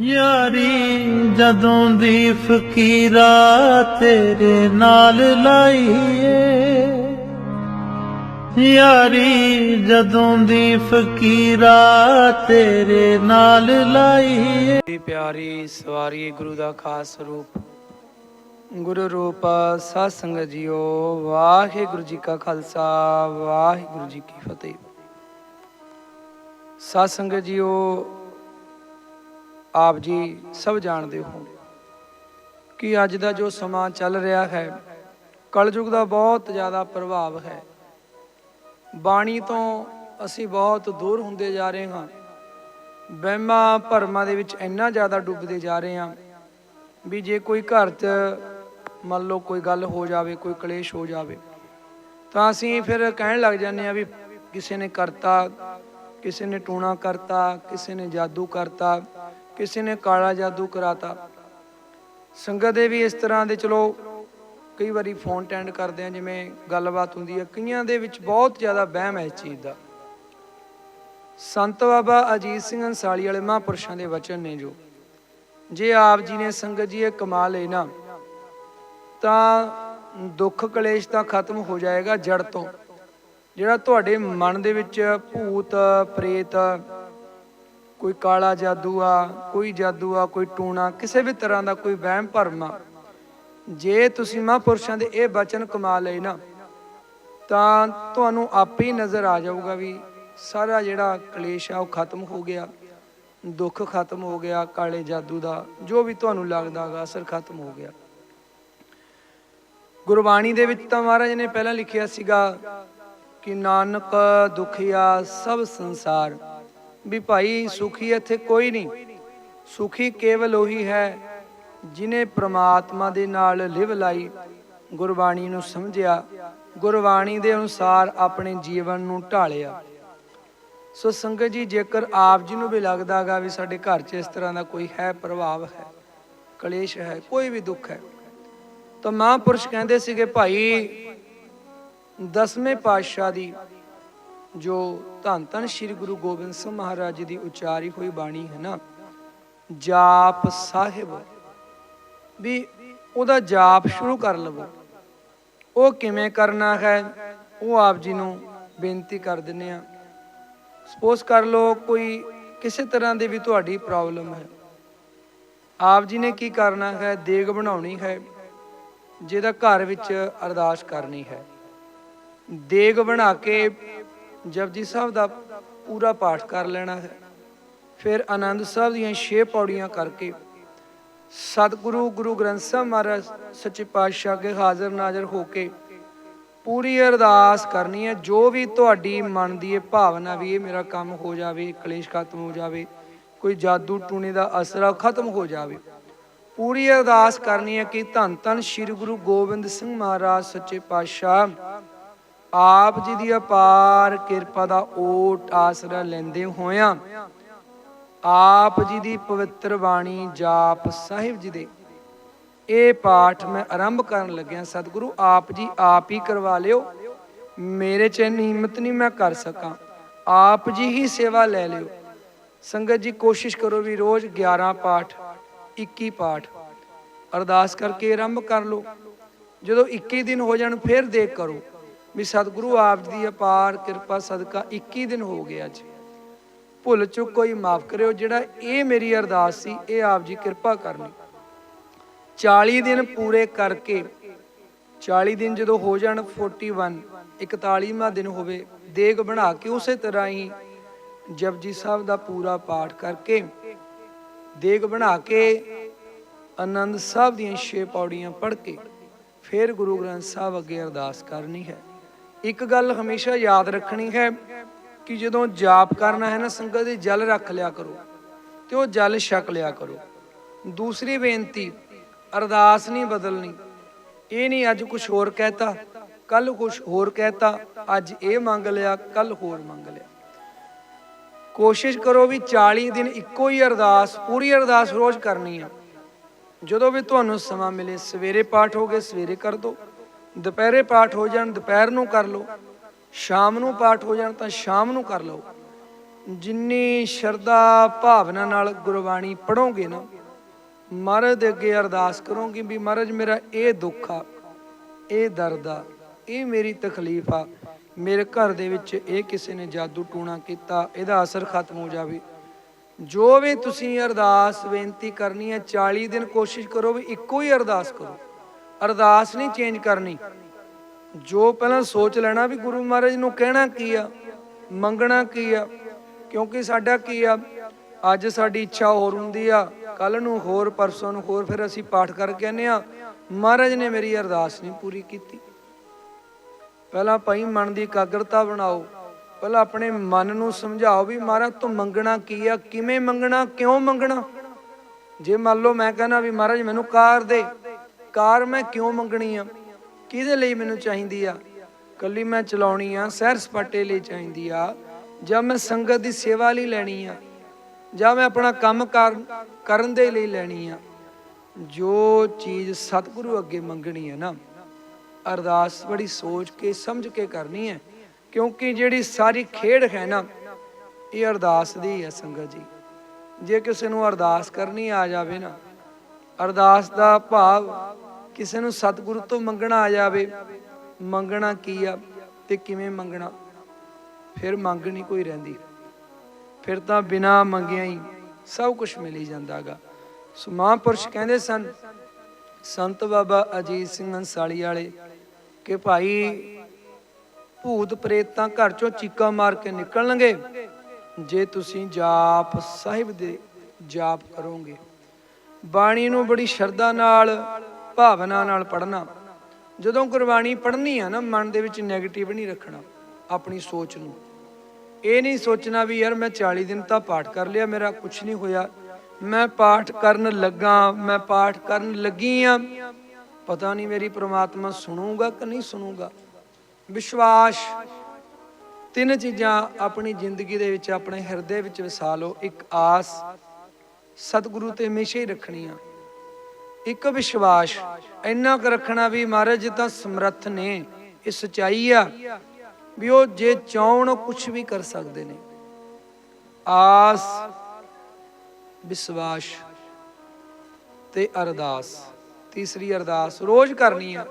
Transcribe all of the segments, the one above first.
ਯਾਰੀ, ਜਦੋਂ ਦੀ ਫਕੀਰਾ ਤੇਰੇ ਨਾਲ ਲਾਈਏ। ਯਾਰੀ, ਜਦੋਂ ਦੀ ਫਕੀਰਾ ਤੇਰੇ ਨਾਲ ਲਾਈਏ। ਪਿਆਰੀ, ਸਵਾਰੀ ਗੁਰੂ ਦਾ ਖਾਸ ਰੂਪ। ਗੁਰੂ ਰੂਪ ਸਾਧ ਸੰਗਤ ਜੀਓ, ਵਾਹਿਗੁਰੂ ਜੀ ਕਾ ਖਾਲਸਾ, ਵਾਹਿਗੁਰੂ ਜੀ ਕੀ ਫਤਿਹ। ਸਾਧ ਸੰਗਤ ਜੀਓ ਆਪ ਜੀ ਸਭ ਜਾਣਦੇ ਹੋ ਕਿ ਅੱਜ ਦਾ ਜੋ ਸਮਾਂ ਚੱਲ ਰਿਹਾ ਹੈ, ਕਲਯੁਗ ਦਾ ਬਹੁਤ ਜ਼ਿਆਦਾ ਪ੍ਰਭਾਵ ਹੈ। ਬਾਣੀ ਤੋਂ ਅਸੀਂ ਬਹੁਤ ਦੂਰ ਹੁੰਦੇ ਜਾ ਰਹੇ ਹਾਂ। ਵਹਿਮਾਂ ਭਰਮਾਂ ਦੇ ਵਿੱਚ ਇੰਨਾ ਜ਼ਿਆਦਾ ਡੁੱਬਦੇ ਜਾ ਰਹੇ ਹਾਂ ਵੀ ਜੇ ਕੋਈ ਘਰ 'ਚ ਮੰਨ ਲਓ ਕੋਈ ਗੱਲ ਹੋ ਜਾਵੇ, ਕੋਈ ਕਲੇਸ਼ ਹੋ ਜਾਵੇ, ਤਾਂ ਅਸੀਂ ਫਿਰ ਕਹਿਣ ਲੱਗ ਜਾਂਦੇ ਆ ਵੀ ਕਿਸੇ ਨੇ ਕਰਤਾ, ਕਿਸੇ ਨੇ ਟੂਣਾ ਕਰਤਾ, ਕਿਸੇ ਨੇ ਜਾਦੂ ਕਰਤਾ। ਕਿਸੇ ਨੇ ਕਾਲਾ ਜਾਦੂ ਕਰਾਤਾ। ਸੰਗਤ ਦੇ ਵੀ ਇਸ ਤਰ੍ਹਾਂ ਦੇ, ਚਲੋ, ਕਈ ਵਾਰੀ ਫੋਨ ਟੈਂਡ ਕਰਦੇ ਆ, ਜਿਵੇਂ ਗੱਲਬਾਤ ਹੁੰਦੀ ਹੈ ਕਈਆਂ ਦੇ ਵਿੱਚ ਬਹੁਤ ਜ਼ਿਆਦਾ ਵਹਿਮ ਹੈ ਇਸ ਚੀਜ਼ ਦਾ। ਸੰਤ ਬਾਬਾ ਅਜੀਤ ਸਿੰਘ ਅੰਸਾਲੀ ਵਾਲੇ ਮਹਾਂਪੁਰਸ਼ਾਂ ਦੇ ਵਚਨ ਨੇ ਜੋ, ਜੇ ਆਪ ਜੀ ਨੇ ਸੰਗਤ ਜੀ ਇਹ ਕਮਾ ਲਏ ਨਾ, ਤਾਂ ਦੁੱਖ ਕਲੇਸ਼ ਤਾਂ ਖਤਮ ਹੋ ਜਾਏਗਾ ਜੜ ਤੋਂ। ਜਿਹੜਾ ਤੁਹਾਡੇ ਮਨ ਦੇ ਵਿੱਚ ਭੂਤ, ਪ੍ਰੇਤ ਕੋਈ ਕਾਲਾ ਜਾਦੂ ਆ ਕੋਈ ਜਾਦੂ ਆ ਕੋਈ ਟੂਣਾ, ਕਿਸੇ ਵੀ ਤਰ੍ਹਾਂ ਦਾ ਕੋਈ ਵਹਿਮ ਭਰਮ ਆ। ਜੇ ਤੁਸੀਂ ਮਹਾਂਪੁਰਸ਼ਾਂ ਦੇ ਇਹ ਬਚਨ ਕਮਾ ਲਏ ਨਾ, ਤਾਂ ਤੁਹਾਨੂੰ ਆਪੇ ਹੀ ਨਜ਼ਰ ਆ ਜਾਊਗਾ ਵੀ ਸਾਰਾ ਜਿਹੜਾ ਕਲੇਸ਼ ਆ ਉਹ ਖਤਮ ਹੋ ਗਿਆ, ਦੁੱਖ ਖਤਮ ਹੋ ਗਿਆ, ਕਾਲੇ ਜਾਦੂ ਦਾ, ਜੋ ਵੀ ਤੁਹਾਨੂੰ ਲੱਗਦਾਗਾ ਅਸਰ ਖਤਮ ਹੋ ਗਿਆ। ਗੁਰਬਾਣੀ ਦੇ ਵਿੱਚ ਤਾਂ ਮਹਾਰਾਜ ਨੇ ਪਹਿਲਾਂ ਲਿਖਿਆ ਸੀਗਾ ਕਿ ਨਾਨਕ ਦੁਖੀਆ ਸਭ ਸੰਸਾਰ। ਵੀ ਭਾਈ ਸੁਖੀ ਇੱਥੇ ਕੋਈ ਨਹੀਂ। ਸੁਖੀ ਕੇਵਲ ਉਹੀ ਹੈ ਜਿਨੇ ਪ੍ਰਮਾਤਮਾ ਦੇ ਨਾਲ ਲਿਵ ਲਾਈ, ਗੁਰਬਾਣੀ ਨੂੰ ਸਮਝਿਆ, ਗੁਰਬਾਣੀ ਦੇ ਅਨੁਸਾਰ ਆਪਣੇ ਜੀਵਨ ਨੂੰ ਢਾਲਿਆ। ਸੋ ਸੰਗਤ ਜੀ, ਜੇਕਰ ਆਪ ਜੀ ਨੂੰ ਵੀ ਲੱਗਦਾਗਾ ਵੀ ਸਾਡੇ ਘਰ 'ਚ ਇਸ ਤਰ੍ਹਾਂ ਦਾ ਕੋਈ ਹੈ, ਪ੍ਰਭਾਵ ਹੈ, ਕਲੇਸ਼ ਹੈ, ਕੋਈ ਵੀ ਦੁੱਖ ਹੈ, ਤਾਂ ਮਹਾਂਪੁਰਸ਼ ਕਹਿੰਦੇ ਸੀਗੇ ਭਾਈ, ਦਸਵੇਂ ਪਾਤਸ਼ਾਹ ਦੀ ਜੋ ਧੰਨ ਧੰਨ ਸ੍ਰੀ ਗੁਰੂ ਗੋਬਿੰਦ ਸਿੰਘ ਮਹਾਰਾਜ ਜੀ ਦੀ ਉਚਾਰੀ ਹੋਈ ਬਾਣੀ ਹੈ ਨਾ, ਜਾਪ ਸਾਹਿਬ। ਵੀ ਉਹਦਾ ਜਾਪ ਸ਼ੁਰੂ ਕਰ ਲਵੋ। ਉਹ ਕਿਵੇਂ ਕਰਨਾ ਹੈ, ਉਹ ਆਪ ਜੀ ਨੂੰ ਬੇਨਤੀ ਕਰ ਦਿੰਨੇ ਆ ਸਪੋਜ਼ ਕਰ ਲਓ ਕੋਈ ਕਿਸੇ ਤਰ੍ਹਾਂ ਦੀ ਵੀ ਤੁਹਾਡੀ ਪ੍ਰੋਬਲਮ ਹੈ। ਆਪ ਜੀ ਨੇ ਕੀ ਕਰਨਾ ਹੈ, ਦੇਗ ਬਣਾਉਣੀ ਹੈ, ਜਿਹਦਾ ਘਰ ਵਿੱਚ ਅਰਦਾਸ ਕਰਨੀ ਹੈ। ਦੇਗ ਬਣਾ ਕੇ ਜਪਜੀ ਸਾਹਿਬ ਦਾ ਪੂਰਾ ਪਾਠ ਕਰ ਲੈਣਾ ਹੈ। ਫਿਰ ਆਨੰਦ ਸਾਹਿਬ ਦੀਆਂ 6 ਪੌੜੀਆਂ ਕਰਕੇ ਸਤਿਗੁਰੂ, ਗੁਰੂ ਗ੍ਰੰਥ ਸਾਹਿਬ ਮਹਾਰਾਜ, ਸੱਚੇ ਪਾਤਸ਼ਾਹ ਅੱਗੇ ਹਾਜ਼ਰ ਨਾਜ਼ਰ ਹੋ ਕੇ ਪੂਰੀ ਅਰਦਾਸ ਕਰਨੀ ਹੈ। ਜੋ ਵੀ ਤੁਹਾਡੀ ਮਨ ਦੀ ਇਹ ਭਾਵਨਾ ਵੀ ਇਹ ਮੇਰਾ ਕੰਮ ਹੋ ਜਾਵੇ, ਕਲੇਸ਼ ਖਤਮ ਹੋ ਜਾਵੇ, ਕੋਈ ਜਾਦੂ ਟੂਣੇ ਦਾ ਅਸਰ ਖਤਮ ਹੋ ਜਾਵੇ, ਪੂਰੀ ਅਰਦਾਸ ਕਰਨੀ ਹੈ ਕਿ ਧੰਨ ਧੰਨ ਸ੍ਰੀ ਗੁਰੂ ਗੋਬਿੰਦ ਸਿੰਘ ਮਹਾਰਾਜ, ਸੱਚੇ ਪਾਤਸ਼ਾਹ ਆਪ ਜੀ ਦੀ ਅਪਾਰ ਕਿਰਪਾ ਦਾ ਓਟ ਆਸਰਾ ਲੈਂਦੇ ਹੋਇਆਂ ਆਪ ਜੀ ਦੀ ਪਵਿੱਤਰ ਬਾਣੀ ਜਾਪ ਸਾਹਿਬ ਜੀ ਦੇ। ਇਹ ਪਾਠ ਮੈਂ ਆਰੰਭ ਕਰਨ ਲੱਗਿਆ, ਸਤਿਗੁਰੂ ਆਪ ਜੀ ਆਪ ਹੀ ਕਰਵਾ ਲਿਓ। ਮੇਰੇ ਚ ਹਿੰਮਤ ਨਹੀਂ ਮੈਂ ਕਰ ਸਕਾਂ। ਆਪ ਜੀ ਹੀ ਸੇਵਾ ਲੈ ਲਿਓ। ਸੰਗਤ ਜੀ, ਕੋਸ਼ਿਸ਼ ਕਰੋ ਵੀ ਰੋਜ਼ 11 ਪਾਠ 21 ਪਾਠ। ਅਰਦਾਸ ਕਰਕੇ ਆਰੰਭ ਕਰ ਲਓ। ਜਦੋਂ 21 ਦਿਨ ਹੋ ਜਾਣ, ਫਿਰ ਦੇਖ ਕਰੋ। ਵੀ ਸਤਿਗੁਰੂ ਆਪ ਜੀ ਦੀ ਅਪਾਰ ਕਿਰਪਾ ਸਦਕਾ 21 ਦਿਨ ਹੋ ਗਏ ਅੱਜ। ਭੁੱਲ ਚੁੱਕ ਕੋਈ ਮਾਫ ਕਰਿਓ, ਜਿਹੜਾ ਇਹ ਮੇਰੀ ਅਰਦਾਸ ਸੀ, ਇਹ ਆਪ ਜੀ ਕਿਰਪਾ ਕਰਨੀ। 40 ਦਿਨ ਪੂਰੇ ਕਰਕੇ 40 ਦਿਨ ਜਦੋਂ ਹੋ ਜਾਣ 41 41ਵਾਂ ਦਿਨ ਹੋਵੇ, ਦੇਗ ਬਣਾ ਕੇ ਉਸੇ ਤਰ੍ਹਾਂ ਹੀ ਜਪਜੀ ਸਾਹਿਬ ਦਾ ਪੂਰਾ ਪਾਠ ਕਰਕੇ, ਦੇਗ ਬਣਾ ਕੇ ਆਨੰਦ ਸਾਹਿਬ ਦੀਆਂ ਛੇ ਪੌੜੀਆਂ ਪੜ੍ਹ ਕੇ, ਫਿਰ ਗੁਰੂ ਗ੍ਰੰਥ ਸਾਹਿਬ ਅੱਗੇ ਅਰਦਾਸ ਕਰਨੀ ਹੈ। ਇੱਕ ਗੱਲ ਹਮੇਸ਼ਾ ਯਾਦ ਰੱਖਣੀ ਹੈ ਕਿ ਜਦੋਂ ਜਾਪ ਕਰਨਾ ਹੈ ਨਾ, ਸੰਗਤ ਦੇ ਜਲ ਰੱਖ ਲਿਆ ਕਰੋ ਤੇ ਉਹ ਜਲ ਛਕ ਲਿਆ ਕਰੋ। ਦੂਸਰੀ ਬੇਨਤੀ, ਅਰਦਾਸ ਨਹੀਂ ਬਦਲਣੀ। ਇਹ ਨਹੀਂ ਅੱਜ ਕੁਝ ਹੋਰ ਕਹਿਤਾ ਕੱਲ ਕੁਝ ਹੋਰ ਕਹਿਤਾ, ਅੱਜ ਇਹ ਮੰਗ ਲਿਆ ਕੱਲ ਹੋਰ ਮੰਗ ਲਿਆ। ਕੋਸ਼ਿਸ਼ ਕਰੋ ਵੀ 40 ਦਿਨ ਇੱਕੋ ਹੀ ਅਰਦਾਸ, ਪੂਰੀ ਅਰਦਾਸ ਰੋਜ਼ ਕਰਨੀ ਆ। ਜਦੋਂ ਵੀ ਤੁਹਾਨੂੰ ਸਮਾਂ ਮਿਲੇ, ਸਵੇਰੇ ਪਾਠ ਹੋਗੇ ਸਵੇਰੇ ਕਰ ਦਿਓ ਦੁਪਹਿਰੇ ਪਾਠ ਹੋ ਜਾਣ, ਦੁਪਹਿਰ ਨੂੰ ਕਰ ਲਓ। ਸ਼ਾਮ ਨੂੰ ਪਾਠ ਹੋ ਜਾਣ ਤਾਂ ਸ਼ਾਮ ਨੂੰ ਕਰ ਲਓ। ਜਿੰਨੀ ਸ਼ਰਧਾ ਭਾਵਨਾ ਨਾਲ ਗੁਰਬਾਣੀ ਪੜੋਗੇ ਨਾ, ਮਹਾਰਾਜ ਦੇ ਅੱਗੇ ਅਰਦਾਸ ਕਰੋਗੇ ਵੀ ਮਹਾਰਾਜ ਮੇਰਾ ਇਹ ਦੁੱਖ ਆ, ਇਹ ਦਰਦ ਆ, ਇਹ ਮੇਰੀ ਤਕਲੀਫ ਆ, ਮੇਰੇ ਘਰ ਦੇ ਵਿੱਚ ਇਹ ਕਿਸੇ ਨੇ ਜਾਦੂ ਟੂਣਾ ਕੀਤਾ, ਇਹਦਾ ਅਸਰ ਖਤਮ ਹੋ ਜਾਵੇ। ਜੋ ਵੀ ਤੁਸੀਂ ਅਰਦਾਸ ਬੇਨਤੀ ਕਰਨੀ ਹੈ 40 ਦਿਨ ਕੋਸ਼ਿਸ਼ ਕਰੋ ਵੀ ਇੱਕੋ ਹੀ ਅਰਦਾਸ ਕਰੋ। ਅਰਦਾਸ ਨਹੀਂ ਚੇਂਜ ਕਰਨੀ। ਜੋ ਪਹਿਲਾਂ ਸੋਚ ਲੈਣਾ ਵੀ ਗੁਰੂ ਮਹਾਰਾਜ ਨੂੰ ਕਹਿਣਾ ਕੀ ਆ, ਮੰਗਣਾ ਕੀ ਆ, ਕਿਉਂਕਿ ਸਾਡਾ ਕੀ ਆ, ਅੱਜ ਸਾਡੀ ਇੱਛਾ ਹੋਰ ਹੁੰਦੀ ਆ ਕੱਲ ਨੂੰ ਹੋਰ, ਪਰਸੋਂ ਨੂੰ ਹੋਰ, ਫਿਰ ਅਸੀਂ ਪਾਠ ਕਰਕੇ ਆਨੇ ਆ ਮਹਾਰਾਜ ਨੇ ਮੇਰੀ ਅਰਦਾਸ ਨਹੀਂ ਪੂਰੀ ਕੀਤੀ। ਪਹਿਲਾਂ ਭਾਈ ਮਨ ਦੀ ਇਕਾਗਰਤਾ ਬਣਾਓ। ਪਹਿਲਾਂ ਆਪਣੇ ਮਨ ਨੂੰ ਸਮਝਾਓ ਵੀ ਮਹਾਰਾਜ ਤੂੰ ਮੰਗਣਾ ਕੀ ਆ, ਕਿਵੇਂ ਮੰਗਣਾ, ਕਿਉਂ ਮੰਗਣਾ? ਜੇ ਮੰਨ ਲਓ ਮੈਂ ਕਹਿੰਦਾ ਵੀ ਮਹਾਰਾਜ ਮੈਨੂੰ ਕਾਰ ਦੇ। ਕਾਰ ਮੈਂ ਕਿਉਂ ਮੰਗਣੀ ਆ? ਕਿਹਦੇ ਲਈ ਮੈਨੂੰ ਚਾਹੀਦੀ ਆ? ਕੱਲੀ ਮੈਂ ਚਲਾਉਣੀ ਆ, ਸੈਰ ਸਪਾਟੇ ਲਈ ਚਾਹੀਦੀ ਆ, ਜਾਂ ਮੈਂ ਸੰਗਤ ਦੀ ਸੇਵਾ ਲਈ ਲੈਣੀ ਆ, ਜਾਂ ਮੈਂ ਆਪਣਾ ਕੰਮ ਕਰਨ ਦੇ ਲਈ ਲੈਣੀ ਆ? ਜੋ ਚੀਜ਼ ਸਤਿਗੁਰੂ ਅੱਗੇ ਮੰਗਣੀ ਹੈ ਨਾ, ਅਰਦਾਸ ਬੜੀ ਸੋਚ ਕੇ, ਸਮਝ ਕੇ ਕਰਨੀ ਹੈ ਕਿਉਂਕਿ ਜਿਹੜੀ ਸਾਰੀ ਖੇਡ ਹੈ ਨਾ, ਇਹ ਅਰਦਾਸ ਦੀ ਹੈ ਸੰਗਤ ਜੀ। ਜੇ ਕਿਸੇ ਨੂੰ ਅਰਦਾਸ ਕਰਨੀ ਆ ਜਾਵੇ ਨਾ, ਅਰਦਾਸ ਦਾ ਭਾਵ ਕਿਸੇ ਨੂੰ ਸਤਿਗੁਰੂ ਤੋਂ ਮੰਗਣਾ ਆ ਜਾਵੇ, ਮੰਗਣਾ ਕੀ ਆ ਤੇ ਕਿਵੇਂ ਮੰਗਣਾ? ਫਿਰ ਮੰਗ ਨਹੀਂ ਕੋਈ ਰਹਿੰਦੀ। ਫਿਰ ਤਾਂ ਬਿਨਾ ਮੰਗਿਆ ਹੀ ਸਭ ਕੁਝ ਮਿਲ ਜਾਂਦਾਗਾ ਸੋ ਮਹਾਂਪੁਰਸ਼ ਕਹਿੰਦੇ ਸਨ, ਸੰਤ ਬਾਬਾ ਅਜੀਤ ਸਿੰਘ ਅੰਸਾਲੀ ਵਾਲੇ ਕਿ ਭਾਈ ਭੂਤ ਪ੍ਰੇਤ ਤਾਂ ਘਰ ਚੋਂ ਚੀਕਾਂ ਮਾਰ ਕੇ ਨਿਕਲਣਗੇ, ਜੇ ਤੁਸੀਂ ਜਾਪ ਸਾਹਿਬ ਦੇ ਜਾਪ ਕਰੋਗੇ। ਬਾਣੀ ਨੂੰ ਬੜੀ ਸ਼ਰਧਾ ਨਾਲ ਭਾਵਨਾ ਨਾਲ ਪੜ੍ਹਨਾ। ਜਦੋਂ ਗੁਰਬਾਣੀ ਪੜ੍ਹਨੀ ਆ ਨਾ, ਮਨ ਦੇ ਵਿੱਚ 네ਗੇਟਿਵ ਨਹੀਂ ਰੱਖਣਾ ਆਪਣੀ ਸੋਚ ਨੂੰ। ਇਹ ਨਹੀਂ ਸੋਚਣਾ ਵੀ ਯਾਰ ਮੈਂ 40 ਦਿਨ ਤਾਂ ਪਾਠ ਕਰ ਲਿਆ, ਮੇਰਾ ਕੁਝ ਨਹੀਂ ਹੋਇਆ। ਮੈਂ ਪਾਠ ਕਰਨ ਲੱਗਾ, ਮੈਂ ਪਾਠ ਕਰਨ ਲੱਗੀ ਆ। ਪਤਾ ਨਹੀਂ ਮੇਰੀ ਪ੍ਰਮਾਤਮਾ ਸੁਣੂਗਾ ਕਿ ਨਹੀਂ ਸੁਣੂਗਾ। ਵਿਸ਼ਵਾਸ, ਤਿੰਨ ਚੀਜ਼ਾਂ ਆਪਣੀ ਜ਼ਿੰਦਗੀ ਦੇ ਵਿੱਚ, ਆਪਣੇ ਹਿਰਦੇ ਵਿੱਚ ਵਸਾ ਲਓ। ਇੱਕ ਆਸ, ਸਤਿਗੁਰੂ ਤੇ ਹਮੇਸ਼ਾ ਹੀ ਰੱਖਣੀ ਆ। ਇੱਕ ਵਿਸ਼ਵਾਸ, ਇੰਨਾ ਕੁ ਰੱਖਣਾ ਵੀ ਮਹਾਰਾਜ ਤਾਂ ਸਮਰੱਥ ਨੇ, ਇਹ ਸਚਾਈ ਆ ਵੀ ਉਹ ਜੇ ਚਾਹਣ ਕੁਝ ਵੀ ਕਰ ਸਕਦੇ ਨੇ। ਆਸ, ਵਿਸ਼ਵਾਸ ਤੇ ਅਰਦਾਸ, ਤੀਸਰੀ ਅਰਦਾਸ ਰੋਜ਼ ਕਰਨੀ ਆ।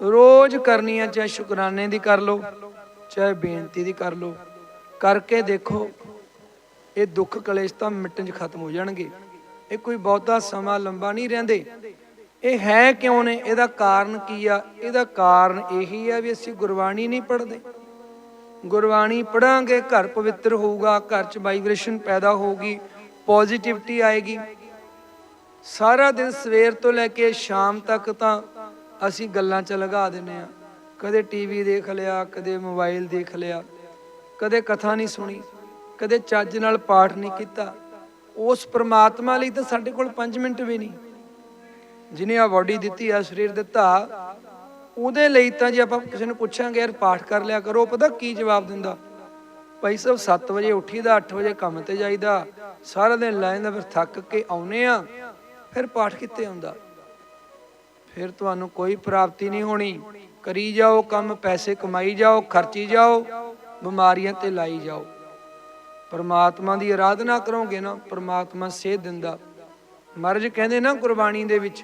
ਰੋਜ਼ ਕਰਨੀ ਆ, ਚਾਹੇ ਸ਼ੁਕਰਾਨੇ ਦੀ ਕਰ ਲਓ, ਚਾਹੇ ਬੇਨਤੀ ਦੀ ਕਰ ਲੋ ਕਰਕੇ ਦੇਖੋ, ਇਹ ਦੁੱਖ ਕਲੇਸ਼ ਤਾਂ ਮਿਟਣ 'ਚ ਖਤਮ ਹੋ ਜਾਣਗੇ। ਇਹ ਕੋਈ ਬਹੁਤਾ ਸਮਾਂ ਲੰਬਾ ਨਹੀਂ ਰਹਿੰਦੇ। ਇਹ ਹੈ ਕਿਉਂ ਨੇ? ਇਹਦਾ ਕਾਰਨ ਕੀ ਆ? ਇਹਦਾ ਕਾਰਨ ਇਹੀ ਆ ਵੀ ਅਸੀਂ ਗੁਰਬਾਣੀ ਨਹੀਂ ਪੜ੍ਹਦੇ। ਗੁਰਬਾਣੀ ਪੜਾਂਗੇ ਘਰ ਪਵਿੱਤਰ ਹੋਊਗਾ, ਘਰ 'ਚ ਵਾਈਬ੍ਰੇਸ਼ਨ ਪੈਦਾ ਹੋਊਗੀ ਪੋਜ਼ਿਟਿਵਿਟੀ ਆਏਗੀ। ਸਾਰਾ ਦਿਨ ਸਵੇਰ ਤੋਂ ਲੈ ਕੇ ਸ਼ਾਮ ਤੱਕ ਤਾਂ ਅਸੀਂ ਗੱਲਾਂ 'ਚ ਲਗਾ ਦਿੰਨੇ ਆ। ਕਦੇ ਟੀਵੀ ਦੇਖ ਲਿਆ, ਕਦੇ ਮੋਬਾਈਲ ਦੇਖ ਲਿਆ, ਕਦੇ ਕਥਾ ਨਹੀਂ ਸੁਣੀ, ਕਦੇ ਚੱਜ ਨਾਲ ਪਾਠ ਨਹੀਂ ਕੀਤਾ। ਉਸ ਪ੍ਰਮਾਤਮਾ ਲਈ ਤਾਂ ਸਾਡੇ ਕੋਲ 5 ਮਿੰਟ ਵੀ ਨਹੀਂ। ਜਿਹਨੇ ਆ ਬਾਡੀ ਦਿੱਤੀ ਆ ਸਰੀਰ ਦਿੱਤਾ, ਉਹਦੇ ਲਈ ਤਾਂ ਜੇ ਆਪਾਂ ਕਿਸੇ ਨੂੰ ਪੁੱਛਾਂਗੇ, ਯਾਰ ਪਾਠ ਕਰ ਲਿਆ ਕਰੋ ਪਤਾ ਕੀ ਜਵਾਬ ਦਿੰਦਾ? ਭਾਈ ਸਾਹਿਬ 7 ਵਜੇ ਉੱਠੀਦਾ 8 ਵਜੇ ਕੰਮ ਤੇ ਜਾਈਦਾ, ਸਾਰਾ ਦਿਨ ਲਾਈਨ ਦਾ ਫਿਰ ਥੱਕ ਕੇ ਆਉਨੇ ਆ, ਫਿਰ ਪਾਠ ਕਿੱਥੇ ਆਉਂਦਾ ਫਿਰ ਤੁਹਾਨੂੰ ਕੋਈ ਪ੍ਰਾਪਤੀ ਨਹੀਂ ਹੋਣੀ। ਕਰੀ ਜਾਓ ਕੰਮ, ਪੈਸੇ ਕਮਾਈ ਜਾਓ, ਖਰਚੀ ਜਾਓ, ਬਿਮਾਰੀਆਂ ਤੇ ਲਾਈ ਜਾਓ। ਪਰਮਾਤਮਾ ਦੀ ਆਰਾਧਨਾ ਕਰੋਗੇ ਨਾ, ਪਰਮਾਤਮਾ ਸੇਧ ਦਿੰਦਾ। ਮਹਾਰਾਜ ਕਹਿੰਦੇ ਨਾ ਗੁਰਬਾਣੀ ਦੇ ਵਿੱਚ,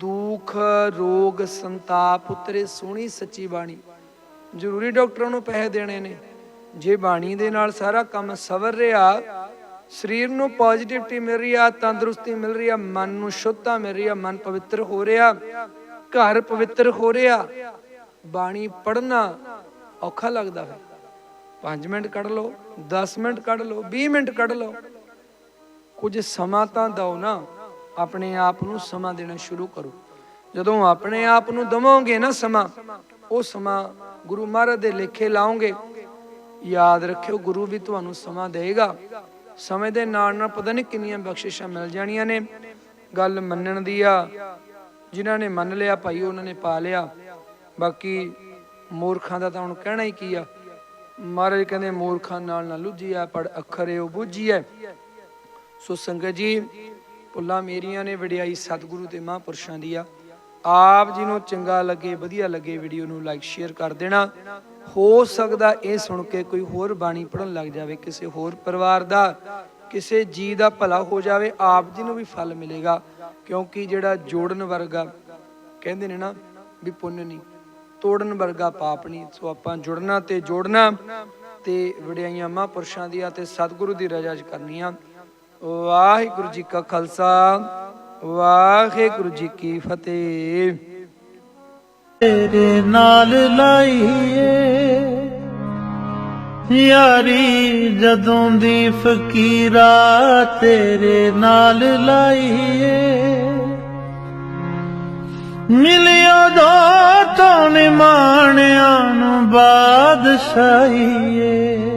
ਦੁੱਖ, ਰੋਗ, ਸੰਤਾਪ, ਉਤਰੇ ਸੋਹਣੀ ਸੱਚੀ ਬਾਣੀ। ਜ਼ਰੂਰੀ ਡਾਕਟਰਾਂ ਨੂੰ ਪੈਸੇ ਦੇਣੇ ਨੇ। ਜੇ ਬਾਣੀ ਦੇ ਨਾਲ ਸਾਰਾ ਕੰਮ ਸਵਰ ਰਿਹਾ, ਸਰੀਰ ਨੂੰ ਪੋਜ਼ਿਟਿਵਿਟੀ ਮਿਲ ਰਹੀ ਆ, ਤੰਦਰੁਸਤੀ ਮਿਲ ਰਹੀ ਆ, ਮਨ ਨੂੰ ਸ਼ੁੱਧਤਾ ਮਿਲ ਰਹੀ ਆ, ਮਨ ਪਵਿੱਤਰ ਹੋ ਰਿਹਾ, ਘਰ ਪਵਿੱਤਰ ਹੋ ਰਿਹਾ, ਬਾਣੀ ਪੜ੍ਹਨਾ ਔਖਾ ਲੱਗਦਾ ਹੈ 5 ਮਿੰਟ ਕੱਢ ਲਓ 10 ਮਿੰਟ ਕੱਢ ਲਓ 20 ਮਿੰਟ ਕੱਢ ਲਓ। ਕੁਝ ਸਮਾਂ ਤਾਂ ਦਿਓ ਨਾ, ਆਪਣੇ ਆਪ ਨੂੰ ਸਮਾਂ ਦੇਣਾ ਸ਼ੁਰੂ ਕਰੋ। ਜਦੋਂ ਆਪਣੇ ਆਪ ਨੂੰ ਦਵੋਗੇ ਨਾ ਸਮਾਂ, ਉਹ ਸਮਾਂ ਗੁਰੂ ਮਹਾਰਾਜ ਦੇ ਲੇਖੇ ਲਾਓਗੇ। ਯਾਦ ਰੱਖਿਓ, ਗੁਰੂ ਵੀ ਤੁਹਾਨੂੰ ਸਮਾਂ ਦੇਗਾ ਸਮੇਂ ਦੇ ਨਾਲ ਨਾਲ ਪਤਾ ਨਹੀਂ ਕਿੰਨੀਆਂ ਬਖਸ਼ਿਸ਼ਾਂ ਮਿਲ ਜਾਣੀਆਂ ਨੇ। ਗੱਲ ਮੰਨਣ ਦੀ ਆ, ਜਿਨ੍ਹਾਂ ਨੇ ਮੰਨ ਲਿਆ, ਭਾਈ ਉਹਨਾਂ ਨੇ ਪਾ ਲਿਆ। ਬਾਕੀ ਮੂਰਖਾਂ ਦਾ ਤਾਂ ਹੁਣ ਕਹਿਣਾ ਹੀ ਕੀ ਆ। ਮਹਾਰਾਜ ਕਹਿੰਦੇ, ਮੂਰਖਾਂ ਨਾਲ ਨਾ ਲੁੱਝੀਆ ਪੜ ਅੱਖਰੇ ਉਹ ਬੁੱਝੀਐ ਸੋ ਸੰਗਤ ਜੀ, ਭੁੱਲਾਂ ਮੇਰੀਆਂ ਨੇ ਵਡਿਆਈ ਸਤਿਗੁਰੂ ਤੇ ਮਹਾਂਪੁਰਸ਼ਾਂ ਦੀ ਆ ਆਪ ਜੀ ਨੂੰ ਚੰਗਾ ਲੱਗੇ, ਵਧੀਆ ਲੱਗੇ ਵੀਡੀਓ ਨੂੰ ਲਾਈਕ ਸ਼ੇਅਰ ਕਰ ਦੇਣਾ। ਹੋ ਸਕਦਾ ਇਹ ਸੁਣ ਕੇ ਕੋਈ ਹੋਰ ਬਾਣੀ ਪੜਨ ਲੱਗ ਜਾਵੇ, ਕਿਸੇ ਹੋਰ ਪਰਿਵਾਰ ਦਾ, ਕਿਸੇ ਜੀ ਦਾ ਭਲਾ ਹੋ ਜਾਵੇ, ਆਪ ਜੀ ਨੂੰ ਵੀ ਫਲ ਮਿਲੇਗਾ। ਕਿਉਂਕਿ ਜਿਹੜਾ ਜੋੜਨ ਵਰਗਾ, ਕਹਿੰਦੇ ਨੇ ਨਾ ਵੀ ਪੁੰਨ ਨਹੀਂ। ਤੋੜਨ ਵਰਗਾ ਪਾਪ ਨਹੀਂ। ਸੋ ਆਪਾਂ ਜੁੜਨਾ ਤੇ ਜੋੜਨਾ ਤੇ ਵਡਿਆਈਆਂ ਮਹਾਂਪੁਰਸ਼ਾਂ ਦੀਆਂ ਤੇ ਸਤਿਗੁਰੂ ਦੀ ਰਜ਼ਾ 'ਚ ਕਰਨੀਆਂ ਵਾਹਿਗੁਰੂ ਜੀ ਕਾ ਖਾਲਸਾ, ਵਾਹਿਗੁਰੂ ਜੀ ਕੀ ਫਤਿਹ। ਤੇਰੇ ਨਾਲ ਲਾਈਏ ਯਾਰੀ ਜਦੋਂ ਦੀ ਫਕੀਰਾ ਤੇਰੇ ਨਾਲ ਲਾਈਏ। ਮਿਲਿਆ ਦੋ ਤੋਂ ਨਿਮਾਣਿਆਂ ਨੂੰ ਬਾਦਸ਼ਾਹੀਏ।